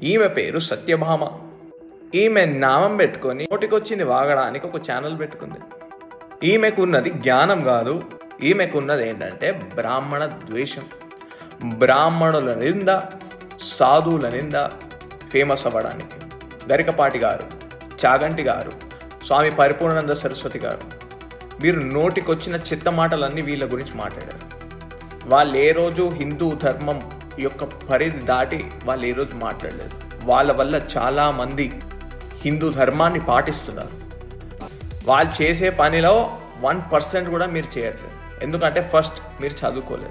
ఈమె పేరు సత్యభామ. ఈమె నామం పెట్టుకొని నోటికొచ్చింది వాగడానికి ఒక ఛానల్ పెట్టుకుంది. ఈమెకున్నది జ్ఞానం కాదు. ఈమెకున్నది ఏంటంటే బ్రాహ్మణ ద్వేషం. బ్రాహ్మణుల నింద సాధువుల నింద ఫేమస్ అవ్వడానికి. గరికపాటి గారు చాగంటి గారు స్వామి పరిపూర్ణానంద సరస్వతి గారు వీరు నోటికొచ్చిన చిత్త మాటలన్నీ వీళ్ళ గురించి మాట్లాడారు. వాళ్ళు ఏ రోజు హిందూ ధర్మం యొక్క పరిధి దాటి వాళ్ళు ఈరోజు మాట్లాడలేదు. వాళ్ళ వల్ల చాలా మంది హిందూ ధర్మాన్ని పాటిస్తున్నారు. వాళ్ళు చేసే పనిలో వన్ పర్సెంట్ కూడా మీరు చేయట్లేదు. ఎందుకంటే ఫస్ట్ మీరు చదువుకోలేదు.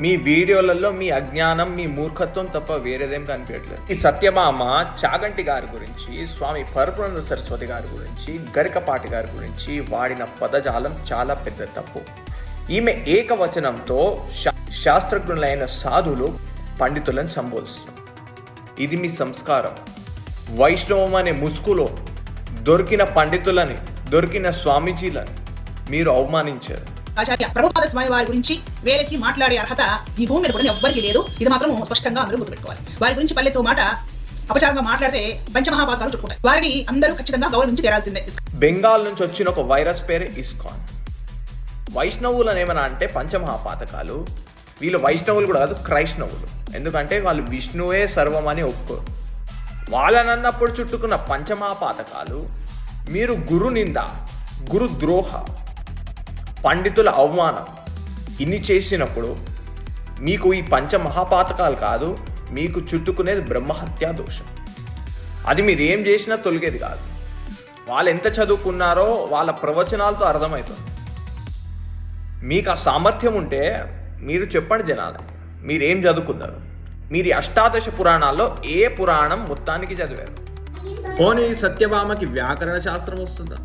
మీ వీడియోలలో మీ అజ్ఞానం మీ మూర్ఖత్వం తప్ప వేరేదేం కనిపించట్లేదు. ఈ సత్యమామ చాగంటి గారి గురించి స్వామి పరపురంద సరస్వతి గారి గురించి గరికపాటి గారి గురించి వాడిన పదజాలం చాలా పెద్ద తప్పు. ఈమె ఏకవచనంతో శా- శాస్త్రజ్ఞులైన సాధులు పండితులను సంబోధిస్తారు ఇది మీ సంస్కారం. వైష్ణవం అనే ముసుగులో దొరికిన పండితులని దొరికిన స్వామీజీలని మీరు అవమానించారు. ఆచార్య ప్రభుపాద స్వామి వారి గురించి వేరెత్తి మాట్లాడే అర్హత ఈ భూమి మీద కూడా ఎవ్వరికీ లేదు. ఇది మాత్రం స్పష్టంగా అందరూ గుర్తుపెట్టుకోవాలి. వారి గురించి పల్లెతో మాట అపచారంగా మాట్లాడితే పంచమహాపాతాలు చుట్టుకుంటాయి. వారిని అందరూ ఖచ్చితంగా గౌరవించి తీరాల్సిందే బెంగాల్ నుంచి వచ్చిన ఒక వైరస్ పేరు ఇస్కాన్. వైష్ణవులను ఏమన్నా అంటే పంచమహాపాతకాలు? వీళ్ళు వైష్ణవులు కూడా కాదు క్రైష్ణవులు ఎందుకంటే వాళ్ళు విష్ణువే సర్వం అని ఒప్పుకోరు. వాళ్ళనన్నప్పుడు చుట్టుకున్న పంచమహాపాతకాలు మీరు గురు నింద గురు ద్రోహ పండితుల అవమానం ఇన్ని చేసినప్పుడు మీకు ఈ పంచమహాపాతకాలు కాదు మీకు చుట్టుకునేది బ్రహ్మహత్యా దోషం. అది మీరు ఏం చేసినా తొలగేది కాదు. వాళ్ళు ఎంత చదువుకున్నారో వాళ్ళ ప్రవచనాలతో అర్థమవుతుంది. మీకు ఆ సామర్థ్యం ఉంటే మీరు చెప్పండి జనాలు మీరు చదువుకున్నారు? మీరు అష్టాదశ పురాణాల్లో ఏ పురాణం మొత్తానికి చదివారు? పోనీ సత్యభామకి వ్యాకరణ శాస్త్రం వస్తుందా?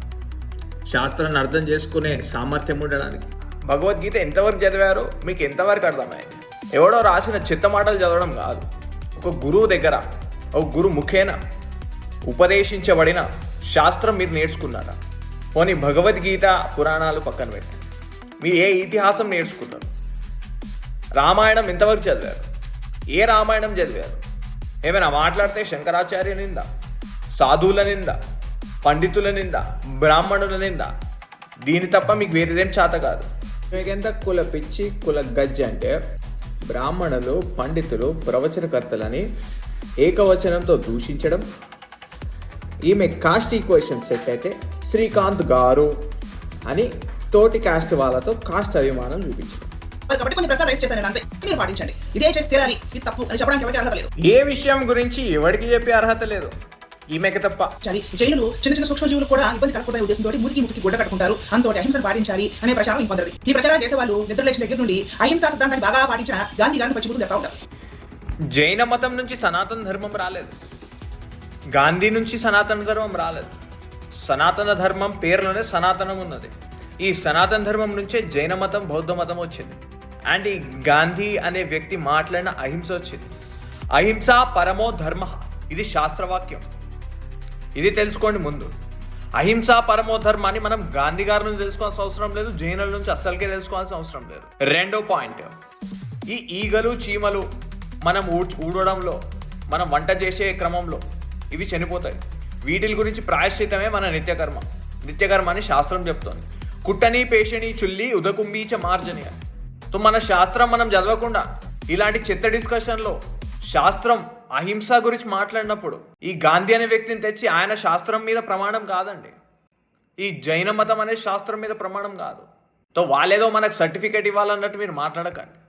శాస్త్రాన్ని అర్థం చేసుకునే సామర్థ్యం ఉండడానికి. భగవద్గీత ఎంతవరకు చదివారో మీకు ఎంతవరకు అర్థమైంది ఎవడో రాసిన చిత్త మాటలు చదవడం కాదు. ఒక గురువు దగ్గర ఒక గురు ముఖేన ఉపదేశించబడిన శాస్త్రం మీరు నేర్చుకున్నారా? పోనీ భగవద్గీత పురాణాలు పక్కన పెట్టండి. మీరు ఏ ఇతిహాసం నేర్చుకున్నారు? రామాయణం ఎంతవరకు చదివారు. ఏ రామాయణం చదివారు? ఏమైనా మాట్లాడితే శంకరాచార్య నింద సాధువుల నింద పండితుల నింద బ్రాహ్మణుల నింద. దీని తప్ప మీకు వేరేదేం చేత కాదు. మీకెంత కుల పిచ్చి కుల గజ్జి అంటే బ్రాహ్మణులు పండితులు ప్రవచనకర్తలని ఏకవచనంతో దూషించడం? ఈమె కాస్ట్ ఈక్వేషన్ సెట్ అయితే శ్రీకాంత్ గారు అని తోటి కాస్ట్ వాళ్ళతో కాస్ట్ అభిమానం చూపించడం. కాబట్టి కొన్ని ప్రశ్నలు రైస్ చేశాను అంతే. మీరు పాటించండి. ఇదే చేసి తీరాలి. ఇది తప్పు అని చెప్పడానికి ఎవరికి అర్హత లేదు. ఏ విషయం గురించి ఎవరికి చెప్పే అర్హత లేదు? ఈమెకి తప్ప. చాలి జైనులు చిన్న చిన్న సూక్ష్మజీవులు కూడా ఇబ్బంది కలగకూడదనే ఉద్దేశంతో గుడ్డ కట్టుకుంటారు. అంతోటి అహింసను పాటించాలి అనే ప్రచారం ఇంకొందరిది. ఈ ప్రచారం చేసే వాళ్ళు నిద్ర లేచిన దగ్గర నుండి అహింసా సిద్ధాంతాన్ని బాగా పాటించిన గాంధీ గారిని పచ్చిబుద్ధులు చెప్తా ఉంటారు. జైన మతం నుంచి సనాతన ధర్మం రాలేదు. గాంధీ నుంచి సనాతన ధర్మం రాలేదు. సనాతన ధర్మం పేరులోనే సనాతనం ఉన్నది. ఈ సనాతన ధర్మం నుంచే జైన మతం బౌద్ధ మతం వచ్చింది. అండ్ ఈ గాంధీ అనే వ్యక్తి మాట్లాడిన అహింస వచ్చింది. అహింస పరమో ధర్మ ఇది శాస్త్రవాక్యం. ఇది తెలుసుకోండి ముందు. అహింస పరమో అని మనం గాంధీ గారి నుంచి తెలుసుకోవాల్సిన అవసరం లేదు జైనుల నుంచి అస్సలకే తెలుసుకోవాల్సిన అవసరం లేదు. రెండో పాయింట్. ఈ ఈగలు చీమలు మనం ఊడ్ ఊడడంలో మనం వంట చేసే క్రమంలో ఇవి చనిపోతాయి. వీటిల గురించి ప్రాయశ్చితమే మన నిత్యకర్మ. నిత్యకర్మ అని శాస్త్రం చెప్తోంది. కుట్టని పేషణి చుల్లి ఉదకుంబీచ మార్జని అని మన శాస్త్రం మనం చదవకుండా ఇలాంటి చెత్త డిస్కషన్లో శాస్త్రం అహింస గురించి మాట్లాడినప్పుడు ఈ గాంధీ అనే వ్యక్తిని తెచ్చి ఆయన శాస్త్రం మీద ప్రమాణం కాదండి. ఈ జైన మతం అనే శాస్త్రం మీద ప్రమాణం కాదు. సో వాళ్ళేదో మనకు సర్టిఫికేట్ ఇవ్వాలన్నట్టు మీరు మాట్లాడకండి.